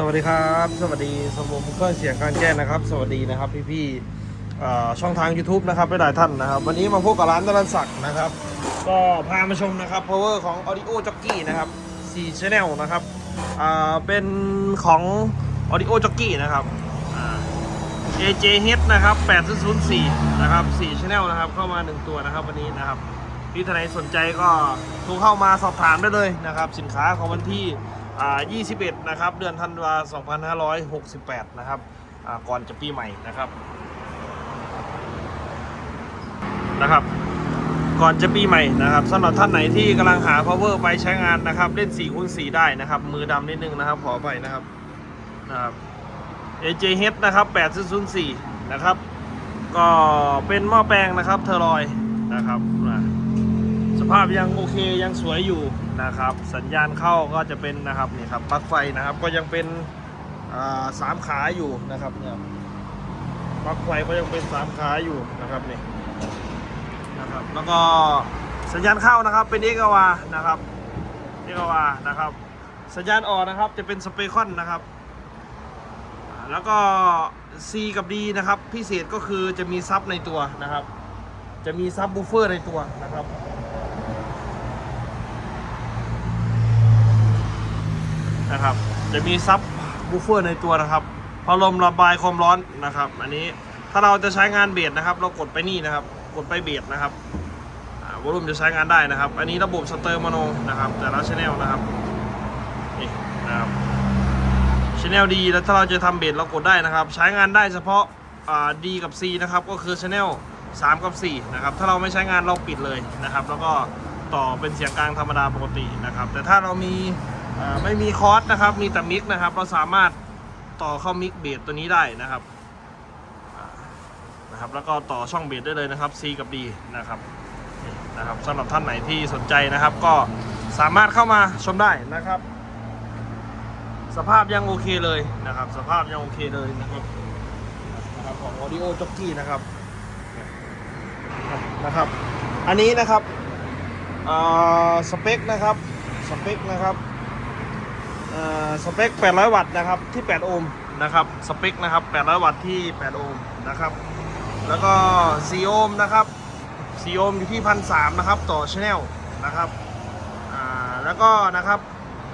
สวัสดีครับ สวัสดีสมมเครื่องเสียงการแจ้งนะครับ สวัสดีนะครับพี่ๆช่องทาง YouTube นะครับหลายท่านนะครับ วันนี้มาพบกับร้านตะลันศักดิ์นะครับ ก็พามาชมนะครับ power ของ audio jockey นะครับ4 channel นะครับเป็นของ audio jockey นะครับอ่า AJH นะครับ804นะครับ4 channel นะครับเข้ามา 1 ตัวนะครับวันนี้นะครับที่ท่านไหนสนใจก็โทรเข้ามาสอบถามได้เลยนะครับ สินค้าของวันที่ อ่า21 นะครับ เดือนธันวา2568 นะครับอ่าก่อนจะปีใหม่นะครับ นะครับ ก่อนจะปีใหม่นะครับสำหรับท่านไหนที่กำลังหา power ไปใช้งานนะครับ เล่น4คูณ4ได้นะครับ มือดำนิดนึงนะครับ ขอไปนะครับนะครับ AJH นะครับ804 นะครับ ก็เป็นหม้อแปลงนะครับเทอรอยนะครับ ภาพยังโอเคยังสวยอยู่นะครับ สัญญาณเข้าก็จะเป็นนะครับนี่ครับปลั๊กไฟนะครับก็ยังเป็นสามขาอยู่นะครับเนี่ยปลั๊กไฟก็ยังเป็นสามขาอยู่นะครับนี่นะครับแล้วก็สัญญาณเข้านะครับเป็นเอกวานะครับเอกวานะครับ สัญญาณออกนะครับจะเป็นสเปคอนนะครับแล้วก็ C กับ D นะครับ พิเศษก็คือจะมีซับในตัวนะครับ จะมีซับบูเฟอร์ในตัวนะครับ นะครับ จะมีซับบูฟเฟอร์ในตัวนะครับพัดลมระบายความร้อนนะครับ อันนี้ถ้าเราจะใช้งานเบสนะครับ เรากดไปนี่นะครับ กดไปเบสนะครับวอลุ่มจะใช้งานได้นะครับ อันนี้ระบบสเตอร์มโนนะครับ แต่ละชแนลนะครับนี่นะครับชแนลดีแล้วถ้าเราจะทำเบสเรากดได้นะครับ ใช้งานได้เฉพาะดีกับ C นะครับ ก็คือชแนล3 กับ 4 นะครับ ถ้าเราไม่ใช้งานเราปิดเลยนะครับ แล้วก็ต่อเป็นเสียงกลางธรรมดาปกตินะครับ แต่ถ้าเรามี ไม่มีคอร์สนะครับ มีแต่มิกนะครับ เราสามารถต่อเข้ามิกเบสตัวนี้ได้นะครับนะครับ แล้วก็ต่อช่องเบสได้เลยนะครับ C กับ D นะครับนะครับสำหรับท่านไหนที่สนใจนะครับ ก็สามารถเข้ามาชมได้นะครับ สภาพยังโอเคเลยนะครับ สภาพยังโอเคเลยนะครับนะครับของ audio jockey นะครับนะครับ อันนี้นะครับอ่าสเปคนะครับสเปคนะครับ สเปค 800 วัตต์นะครับที่ 8 โอห์มนะครับสเปคนะครับ 800 วัตต์ที่ 8 โอห์มนะครับ แล้วก็4โอห์มนะครับ4โอห์มอยู่ที่1,300นะครับต่อชแนลนะครับแล้วก็นะครับ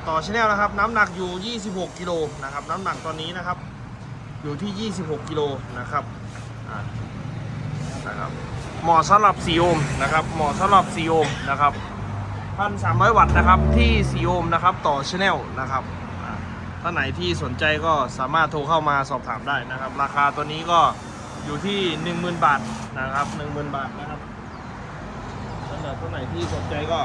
ต่อชแนลนะครับน้ำหนักอยู่ 26 กิโลนะครับน้ำหนักตอนนี้นะครับอยู่ที่ 26 กิโลนะครับนะครับเหมาะสำหรับ4โอห์มนะครับเหมาะสำหรับ4โอห์มนะครับ 1,300 วัตต์นะครับ ที่4โอมนะครับ ต่อชแนลนะครับอ่าท่านไหนที่สนใจก็สามารถโทรเข้ามาสอบถามได้นะครับ ราคาตัวนี้ก็อยู่ที่ 10,000 บาทนะครับ10,000 บาทนะครับท่าไหนท่านไหนที่สนใจก็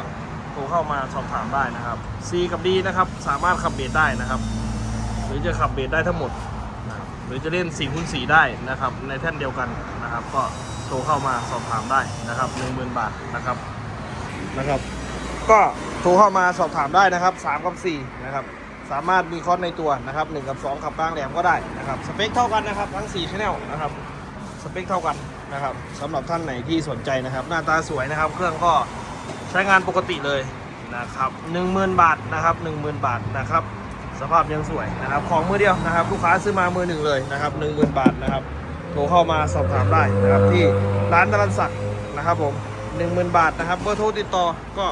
โทรเข้ามาสอบถามได้นะครับ C กับ D นะครับ สามารถขับเบสได้นะครับ หรือจะขับเบสได้ทั้งหมดหรือจะเล่น4คูณ4ได้นะครับ ในแท่นเดียวกันนะครับ ก็โทรเข้ามาสอบถามได้นะครับ10,000 บาทนะครับนะครับ ก็โทรเข้ามาสอบถามได้นะครับ3กับ4นะครับสามารถมีคอร์สในตัวนะครับ1กับ 2 ขับกลางแหลมก็ได้นะครับสเปคเท่ากันนะครับทั้ง4ชแนลนะครับสเปคเท่ากันนะครับสำหรับท่านไหนที่สนใจนะครับ หน้าตาสวยนะครับ เครื่องก็ใช้งานปกติเลยนะครับ10,000 บาทนะครับ10,000 บาทนะครับสภาพยังสวยนะครับ ของมือเดียวนะครับ ลูกค้าซื้อมามือหนึ่งเลยนะครับ10,000 บาทนะครับโทรเข้ามาสอบถามได้นะครับที่ร้านตะลันศักดิ์นะครับผม10,000 บาทนะครับเบอร์โทรติดต่อก็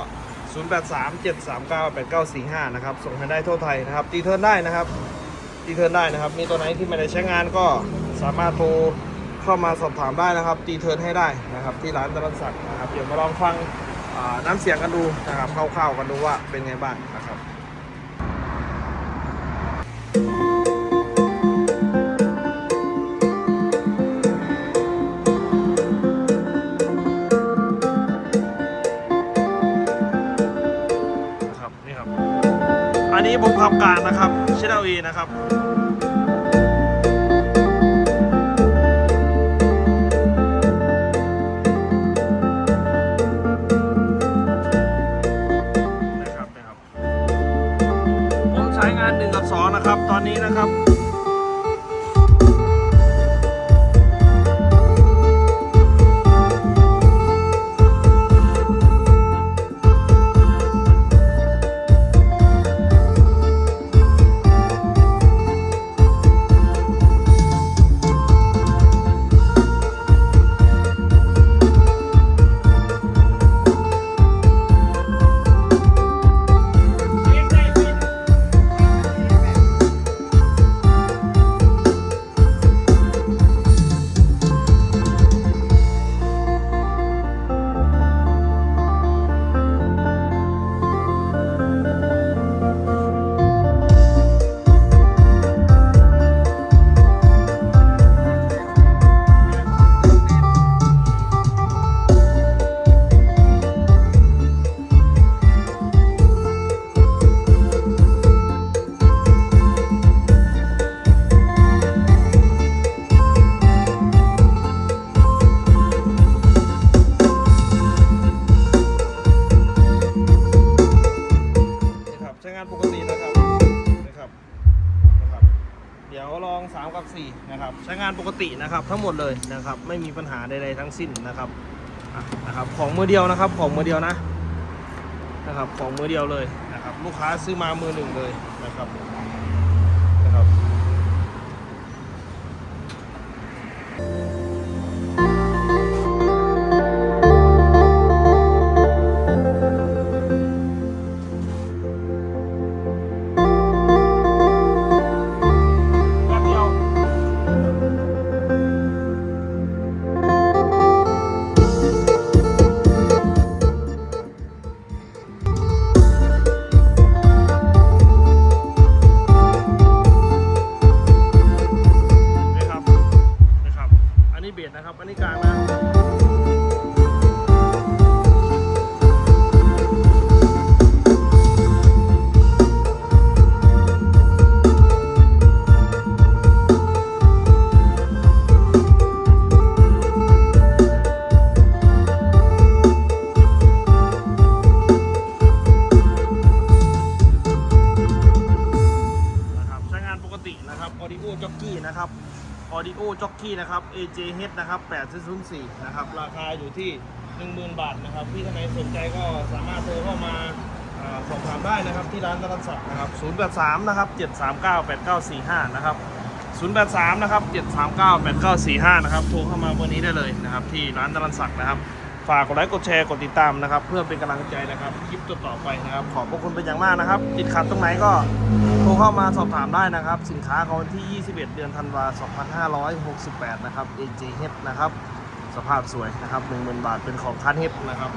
0837398945 นะครับ ส่งให้ได้ทั่วไทยนะครับตีเทิร์นได้นะครับตีเทิร์นได้นะครับ มีตัวไหนที่ไม่ได้ใช้งานก็สามารถโทรเข้ามาสอบถามได้นะครับ ตีเทิร์นให้ได้นะครับ ที่ร้านตะลันศักดิ์นะครับ เดี๋ยวมาลองฟังน้ำเสียงกันดูนะครับคร่าวๆกันดูว่าเป็นไงบ้างนะครับ นี้ผมทำการนะครับเชดาวีนะครับนะครับนะครับ ผมใช้งาน1กับ2นะครับ ตอนนี้นะครับ เดี๋ยวลอง3กับ4นะครับใช้งานปกตินะครับทั้งหมดเลยนะครับไม่มีปัญหาใดๆทั้งสิ้นนะครับนะครับของมือเดียวนะครับของมือเดียวนะนะครับของมือเดียวเลยนะครับลูกค้าซื้อมามือหนึ่งเลยนะครับ ตินะครับ Audio Jockey นะครับ Audio Jockey นะครับ AJH นะครับ804นะครับ ราคาอยู่ที่ 10,000 บาทนะครับ พี่ท่านไหนสนใจก็สามารถโทรเข้ามาสอบถามได้นะครับที่ร้านตลาดสักนะครับ 083 นะครับ 739 8945 นะครับ 083 นะครับ 739 8945 นะครับ โทรเข้ามาวันนี้ได้เลยนะครับ ที่ร้านตลาดสักนะครับ ฝากกดไลค์กดแชร์กดติดตามนะครับ เพื่อเป็นกำลังใจนะครับคลิปต่อๆไปนะครับ ขอบพระคุณเป็นอย่างมากนะครับติดขัดตรงไหนก็โทรเข้ามาสอบถามได้นะครับ สินค้าของวันที่ 21 เดือนธันวา2568 นะครับ AJH นะครับ สภาพสวยนะครับ 10,000 บาทเป็นของคันเฮดนะครับ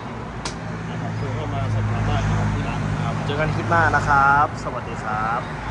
นะครับโทรเข้ามาสอบถามได้นะครับที่ร้านนะครับเจอกันคลิปหน้านะครับ สวัสดีครับ